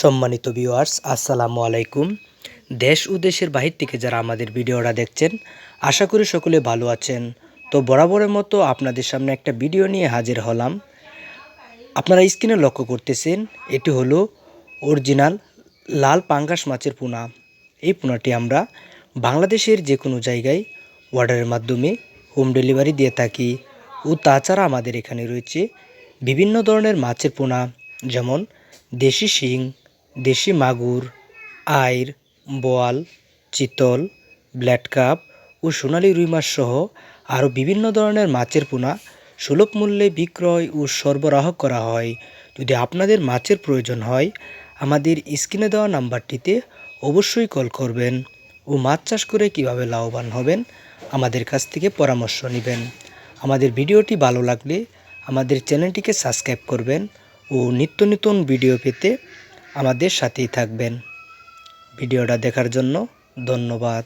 সম্মানিত ভিউয়ার্স আসসালামু আলাইকুম। দেশ ও দেশের বাহির থেকে যারা আমাদের ভিডিওটা দেখছেন, আশা করি সকলে ভালো আছেন। তো বরাবরের মতো আপনাদের সামনে একটা ভিডিও নিয়ে হাজির হলাম। আপনারা স্ক্রিনে লক্ষ্য করতেছেন, এটি হলো অরিজিনাল লাল পাঙ্গাস মাছের পোনা। এই পোনাটি আমরা বাংলাদেশের যে কোনো জায়গায় অর্ডারের মাধ্যমে হোম ডেলিভারি দিয়ে থাকি ও তাছাড়া আমাদের এখানে রয়েছে বিভিন্ন ধরনের মাছের পোনা, যেমন দেশি শিং দেশি মাগুর, আইর, বোয়াল, চিতল, ব্ল্যাড কাপ ও সোনালী রুই মাছ সহ আরও বিভিন্ন ধরনের মাছের পোনা সুলভ মূল্যে বিক্রয় ও সরবরাহ করা হয়। যদি আপনাদের মাছের প্রয়োজন হয়, আমাদের স্ক্রিনে দেওয়া নাম্বারটিতে অবশ্যই কল করবেন ও মাছ চাষ করে কীভাবে লাভবান হবেন আমাদের কাছ থেকে পরামর্শ নেবেন। আমাদের ভিডিওটি ভালো লাগলে আমাদের চ্যানেলটিকে সাবস্ক্রাইব করবেন ও নিত্য নতুন ভিডিও পেতে আমাদের সাথেই থাকবেন। ভিডিওটা দেখার জন্য ধন্যবাদ।